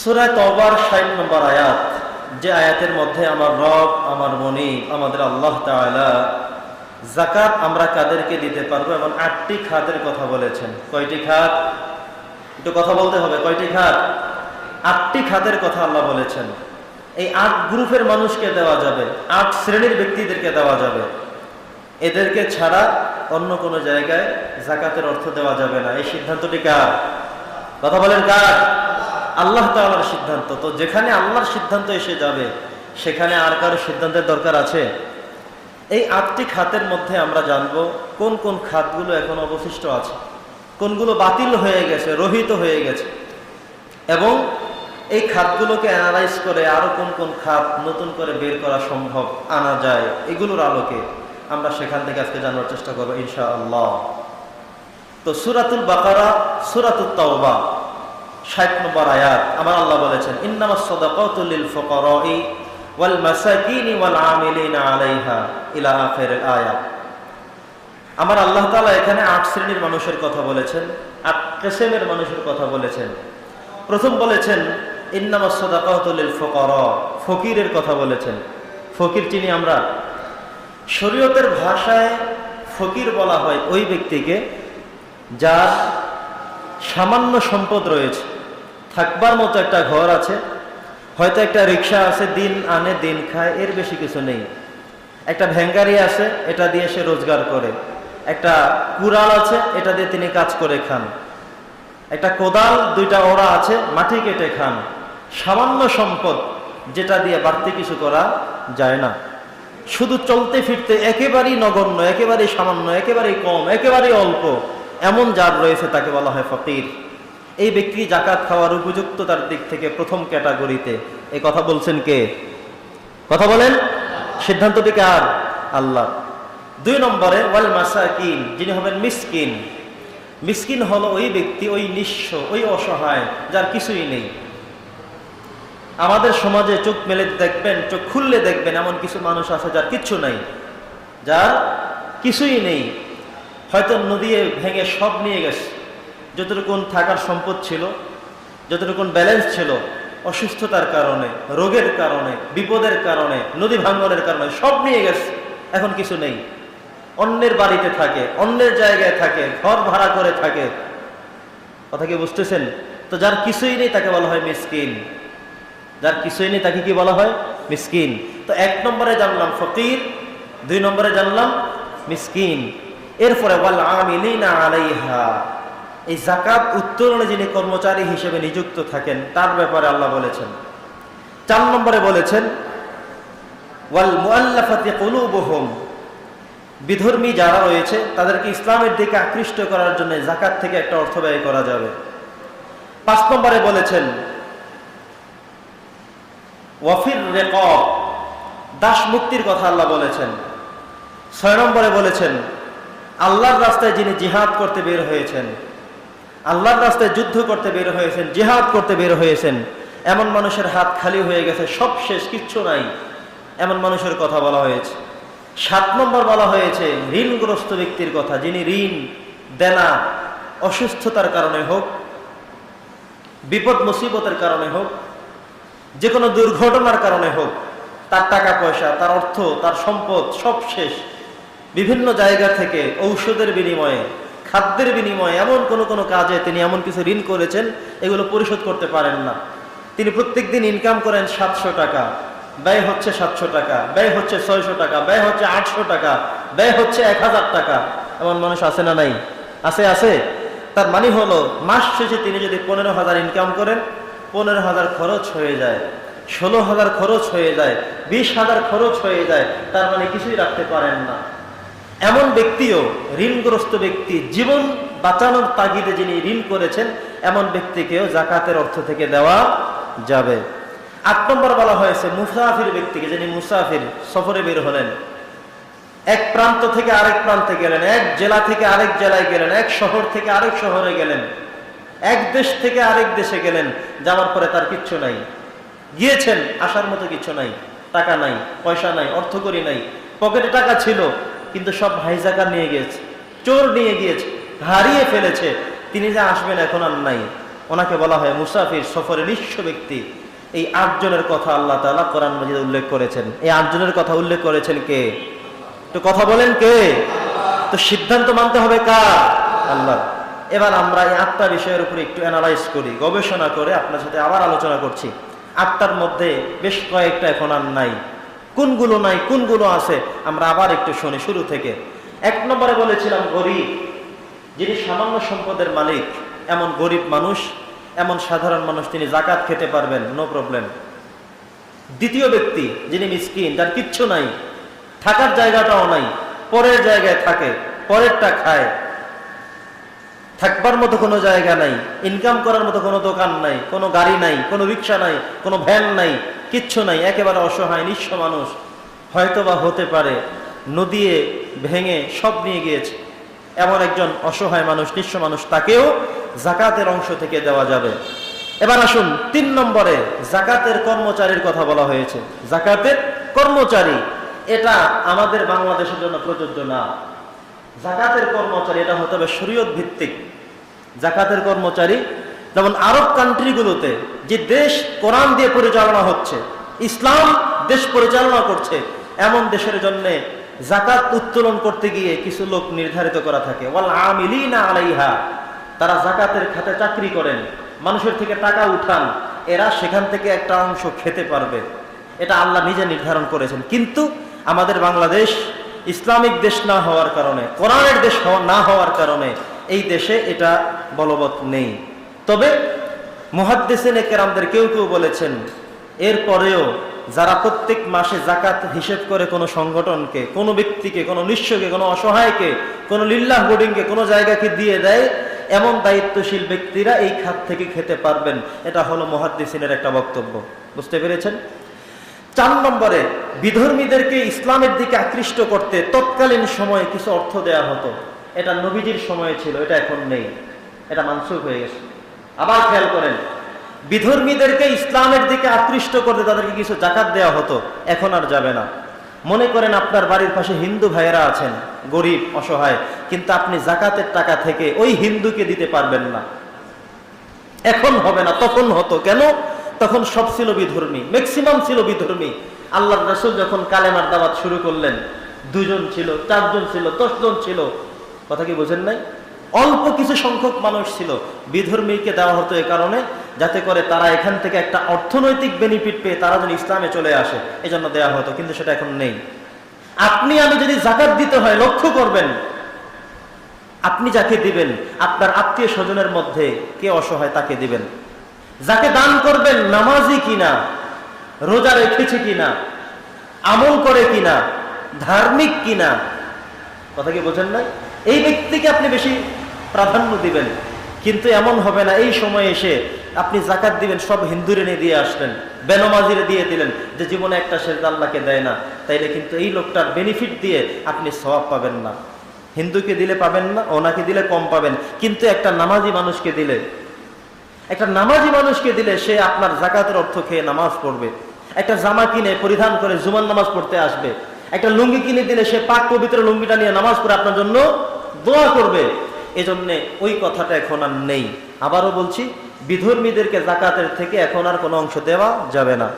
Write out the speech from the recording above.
সুরায় তবার ষাট নম্বর আয়াত, যে আয়াতের মধ্যে আমার রব, আমার মনি, আমাদের আল্লাহ তাআলা জাকাত আমরা কাদেরকে দিতে পারব এবং আটটি খাতের কথা বলেছেন। কয়টি খাত? একটু কথা বলতে হবে, কয়টি খাত? আটটি খাতের কথা আল্লাহ বলেছেন। এই আট গ্রুপের মানুষকে দেওয়া যাবে, আট শ্রেণির ব্যক্তিদেরকে দেওয়া যাবে। এদেরকে ছাড়া অন্য কোনো জায়গায় জাকাতের অর্থ দেওয়া যাবে না। এই সিদ্ধান্তটি কার? কথা বলেন কার? আল্লাহ তাআলার সিদ্ধান্ত। তো যেখানে আল্লাহর সিদ্ধান্ত এসে যাবে, সেখানে আর কারও সিদ্ধান্তের দরকার আছে? এই আটটি খাতের মধ্যে আমরা জানব কোন কোন খাতগুলো এখন অবশিষ্ট আছে। কোনগুলো বাতিল হয়ে গেছে, রহিত হয়ে গেছে। এবং এই খাতগুলোকে অ্যানালাইজ করে আরও কোন কোন খাত নতুন করে বের করা সম্ভব, আনা যায়, এগুলোর আলোকে আমরা সেখান থেকে আজকে জানার চেষ্টা করব ইনশা আল্লাহ তো সুরাতুল বাকারা সুরাতুল তাওবা। ষাট নম্বর আয়াত, আমার আল্লাহ বলেছেন, ইন্নামা সাদাকাতু লিল ফুকারাই ওয়াল মাসাকিনি ওয়াল আমিলিনা আলাইহা ইলা আখিরিল আয়াত। আমার আল্লাহ তাআলা এখানে আট শ্রেণির মানুষের কথা বলেছেন, আট কিসমের মানুষের কথা বলেছেন। প্রথম বলেছেন, ইন্নামা সাদাকাতু লিল ফুকারা ফকিরের কথা বলেছেন। ফকির চিনি আমরা, শরীয়তের ভাষায় ফকির বলা হয় ওই ব্যক্তিকে যার সামান্য সম্পদ রয়েছে। থাকবার মতো একটা ঘর আছে, হয়তো একটা রিক্সা আছে, দিন আনে, দিন খায়, এর বেশি কিছু নেই। একটা ভ্যাঙ্গারি আছে, এটা দিয়ে সে রোজগার করে। একটা কুড়াল আছে, এটা দিয়ে তিনি কাজ করে খান। একটা কোদাল, দুইটা ওরা আছে, মাটি কেটে খান। সামান্য সম্পদ যেটা দিয়ে বাড়তি কিছু করা যায় না। শুধু চলতে ফিরতে একেবারেই নগণ্য, একেবারেই সামান্য, একেবারেই কম, একেবারেই অল্প, এমন যার রয়েছে তাকে বলা হয় ফকির। এই ব্যক্তি জাকাত খাওয়ার উপযুক্ততার দিক থেকে প্রথম ক্যাটাগরিতে। এই কথা বলছেন কে? কথা বলেন? সিদ্ধান্তটি কার? আল্লাহ। দুই নম্বরে, ওয়াল মাসাকিন, যিনি হবেন মিসকিন। মিসকিন হলো ওই ব্যক্তি, ওই নিঃস্ব, ওই অসহায়, যার কিছুই নেই। আমাদের সমাজে চোখ মেলে দেখবেন, চোখ খুললে দেখবেন এমন কিছু মানুষ আছে যার কিচ্ছু নাই, যার কিছুই নেই। হয়তো নদীয়ে ভেঙে সব নিয়ে গেছে। যতটুকুন থাকার সম্পদ ছিল, যতটুকুন ব্যালেন্স ছিল, অসুস্থতার কারণে, রোগের কারণে, বিপদের কারণে, নদী ভাঙ্গনের কারণে সব নিয়ে গেছে। এখন কিছু নেই। অন্যের বাড়িতে থাকে, অন্যের জায়গায় থাকে, ঘর ভাড়া করে থাকে। কথা কি বুঝতেছেন? তো যার কিছুই নেই তাকে বলা হয় মিসকিন। যার কিছুই নেই তাকে কি বলা হয়? মিসকিন। তো এক নম্বরে জানলাম ফকির, দুই নম্বরে জানলাম মিসকিন। এরপরে ওয়াল আমিলিনা আলাইহা। এই জাকাত উত্তোলনে যিনি কর্মচারী হিসেবে নিযুক্ত থাকেন, তার ব্যাপারে আল্লাহ বলেছেন। চার নম্বরে বলেছেন, ওয়াল বিধর্মী যারা রয়েছে, তাদেরকে ইসলামের দিকে আকৃষ্ট করার জন্য জাকাত থেকে একটা অর্থ ব্যয় করা যাবে। পাঁচ নম্বরে বলেছেন, ওয়াফির রেক দাস মুক্তির কথা আল্লাহ বলেছেন। ছয় নম্বরে বলেছেন, আল্লাহর রাস্তায় যিনি জিহাদ করতে বের হয়েছেন আল্লাহর রাস্তায় যুদ্ধ করতে বের হয়েছেন, জিহাদ করতে বের হয়েছেন, এমন মানুষের হাত খালি হয়ে গেছে, সব শেষ, কিচ্ছু নাই। এমন মানুষের কথা বলা হয়েছে। সাত নম্বর বলা হয়েছে, ঋণগ্রস্ত ব্যক্তির কথা, যিনি ঋণ, দেনা, অসুস্থতার কারণে হোক, বিপদ, মুসিবতের কারণে হোক যে কোনো দুর্ঘটনার কারণে হোক, তার টাকা পয়সা, তার অর্থ, তার সম্পদ সব শেষ। বিভিন্ন জায়গা থেকে ঔষধের বিনিময়ে খাদ্যের বিনিময়ে এমন কোনো কোনো কাজে তিনি এমন কিছু ঋণ করেছেন, এগুলো পরিশোধ করতে পারেন না। তিনি প্রত্যেক দিন ইনকাম করেন সাতশো টাকা, ব্যয় হচ্ছে সাতশো টাকা, ব্যয় হচ্ছে ছয়শো টাকা, ব্যয় হচ্ছে আটশো টাকা, ব্যয় হচ্ছে এক হাজার টাকা। এমন মানুষ আছে না নাই? আছে আছে। তার মানে হলো, মাস শেষে তিনি যদি পনেরো হাজার ইনকাম করেন, পনেরো হাজার খরচ হয়ে যায়, ষোলো হাজার খরচ হয়ে যায়, বিশ হাজার খরচ হয়ে যায়, তার মানে কিছুই রাখতে পারেন না। এমন ব্যক্তিও, ঋণগ্রস্ত ব্যক্তি, জীবন বাঁচানোর তাগিদে যিনি ঋণ করেছেন, এমন ব্যক্তিকেও জাকাতের অর্থ থেকে দেওয়া যাবে। আট নম্বর বলা হয়েছে, মুসাফির ব্যক্তিকে, যিনি মুসাফির, সফরে বের হলেন। এক প্রান্ত থেকে আরেক প্রান্তে গেলেন, এক জেলা থেকে আরেক জেলায় গেলেন, এক শহর থেকে আরেক শহরে গেলেন, এক দেশ থেকে আরেক দেশে গেলেন, যাওয়ার পরে তার কিচ্ছু নাই। গিয়েছেন, আসার মতো কিছু নাই, টাকা নাই, পয়সা নাই অর্থকরী নাই, পকেটে টাকা ছিল কিন্তু সব হাইজাকার নিয়ে গিয়েছে, চোর নিয়ে গিয়েছে, হারিয়ে ফেলেছে। তিনি যে আসবেন এখন আর নাই। ওনাকে বলা হয় মুসাফির সফরে নিঃস্ব ব্যক্তি। এই আটজনের কথা আল্লাহ তাআলা কোরআন মজিদে উল্লেখ করেছেন। এই আটজনের কথা উল্লেখ করেছেন কে? তো কথা বলেন কে? তো সিদ্ধান্ত মানতে হবে কার? আল্লাহ। এবার আমরা এই আটটা বিষয়ের উপরে একটু অ্যানালাইজ করি, গবেষণা করে আপনার সাথে আবার আলোচনা করছি। আটটার মধ্যে বেশ কয়েকটা এখন আর নাই। কোনগুলো নাই, কোনগুলো আছে, আমরা আবার একটু শুনি শুরু থেকে। এক নম্বরে বলেছিলাম, গরিব। যিনি সামান্য সম্পদের মালিক, এমন গরিব মানুষ, এমন সাধারণ মানুষ, তিনি জাকাত খেতে পারবেন নো প্রবলেম দ্বিতীয় ব্যক্তি, যিনি মিসকিন তার কিচ্ছু নাই, থাকার জায়গাটাও নাই, পরের জায়গায় থাকে, পরেরটা খায়। থাকবার মতো কোনো জায়গা নাই ইনকাম করার মতো কোনো দোকান নাই, কোনো গাড়ি নাই, কোনো রিক্সা নাই, কোনো ভ্যান নাই, কিচ্ছু নাই, একেবারে অসহায়, নিঃস্ব মানুষ। হয়তো বা হতে পারে, নদীয়ে ভেঙে সব নিয়ে গিয়েছে। এমন একজন অসহায় মানুষ, নিঃস্ব মানুষ, তাকেও জাকাতের অংশ থেকে দেওয়া যাবে। এবার আসুন, তিন নম্বরে জাকাতের কর্মচারীর কথা বলা হয়েছে। জাকাতের কর্মচারী, এটা আমাদের বাংলাদেশের জন্য প্রযোজ্য না। জাকাতের কর্মচারী, এটা হতে হবে শরীয়ত ভিত্তিক জাকাতের কর্মচারী। যেমন আরব কান্ট্রিগুলোতে যে দেশ কোরআন দিয়ে পরিচালনা হচ্ছে, ইসলাম দেশ পরিচালনা করছে, এমন দেশের জন্য জাকাত উত্তোলন করতে গিয়ে কিছু লোক নির্ধারিত করা থাকে। আলাইহা, তারা জাকাতের খাতে চাকরি করেন, মানুষের থেকে টাকা উঠান, এরা সেখান থেকে একটা অংশ খেতে পারবে। এটা আল্লাহ নিজে নির্ধারণ করেছেন। কিন্তু আমাদের বাংলাদেশ ইসলামিক দেশ না হওয়ার কারণে, কোরআনের দেশ না হওয়ার কারণে এই দেশে এটা বলবৎ নেই। তবে মুহাদ্দিসিনে কেরামদের কেউ কেউ বলেছেন এরপরেও যারা প্রত্যেক মাসে জাকাত হিসেব করে কোনো সংগঠনকে, কোনো ব্যক্তিকে, কোনো নিঃস্বকে কোনো অসহায়কে, কোনো লিল্লাহ বোর্ডিংকে কোনো জায়গাকে দিয়ে দেয়, এমন দায়িত্বশীল ব্যক্তিরা এই খাত থেকে খেতে পারবেন। এটা হলো মহাদ্দিসিনের একটা বক্তব্য। বুঝতে পেরেছেন? চার নম্বরে, বিধর্মীদেরকে ইসলামের দিকে আকৃষ্ট করতে তৎকালীন সময়ে কিছু অর্থ দেয়া হতো। এটা নবীজির সময়ে ছিল, এটা এখন নেই। এটা মানসুখ হয়ে গেছে। আবার খেয়াল করেন, বিধর্মীদেরকে ইসলামের দিকে আকৃষ্ট করতে তাদেরকে কিছু জাকাত দেওয়া হতো, এখন আর যাবে না। মনে করেন আপনার বাড়ির পাশে হিন্দু ভাইয়েরা আছেন, গরিব, অসহায়, কিন্তু আপনি জাকাতের টাকা থেকে ওই হিন্দুকে দিতে পারবেন না। এখন হবে না, তখন হতো। কেন? তখন সব ছিল বিধর্মী ম্যাক্সিমাম ছিল বিধর্মী। আল্লাহ রসুল যখন কালেমার দাওয়াত শুরু করলেন, দুজন ছিল, চারজন ছিল, দশজন ছিল কথা কি বোঝেন নাই? অল্প কিছু সংখ্যক মানুষ ছিল। বিধর্মীকে দেওয়া হতো এ কারণে, যাতে করে তারা এখান থেকে একটা অর্থনৈতিক বেনিফিট পেয়ে তারা যেন ইসলামে চলে আসে, এজন্য দেওয়া হতো, কিন্তু সেটা এখন নেই। আপনি, আমি যদি জাকাত দিতে হয়, লক্ষ্য করবেন, আপনি যাকে দিবেন, আপনার আত্মীয় স্বজনের মধ্যে কে অসহায় তাকে দিবেন। যাকে দান করবেন, নামাজি কিনা, রোজা রেখেছে কিনা, আমল করে কিনা, ধার্মিক কিনা, কথা কি বোঝেন নাই? এই ব্যক্তিকে আপনি বেশি প্রাধান্য দিবেন। কিন্তু এমন হবে না, এই সময় এসে আপনি জাকাত দিবেন, সব হিন্দুরে নিয়ে দিয়ে আসলেন, বেনমাজিরে দিয়ে দিলেন যে জীবনে একটা সেজদা আল্লাহকে দেয় না। তাইলে কিন্তু এই লোকটার বেনিফিট দিয়ে আপনি সওয়াব পাবেন না। হিন্দুকে দিলে পাবেন না, ওনাকে দিলে কম পাবেন। কিন্তু একটা নামাজি মানুষকে দিলে, একটা নামাজি মানুষকে দিলে সে আপনার জাকাতের অর্থ খেয়ে নামাজ পড়বে। একটা জামা কিনে পরিধান করে জুমান নামাজ পড়তে আসবে। একটা লুঙ্গি কিনে দিলে সে পাক পবিত্র লুঙ্গিটা নিয়ে নামাজ পড়ে আপনার জন্য দোয়া করবে। এজন্যে ওই কথাটা এখন আর নেই। আবারও বলছি, বিধর্মীদেরকে জাকাতের থেকে এখন আর কোনো অংশ দেওয়া যাবে না।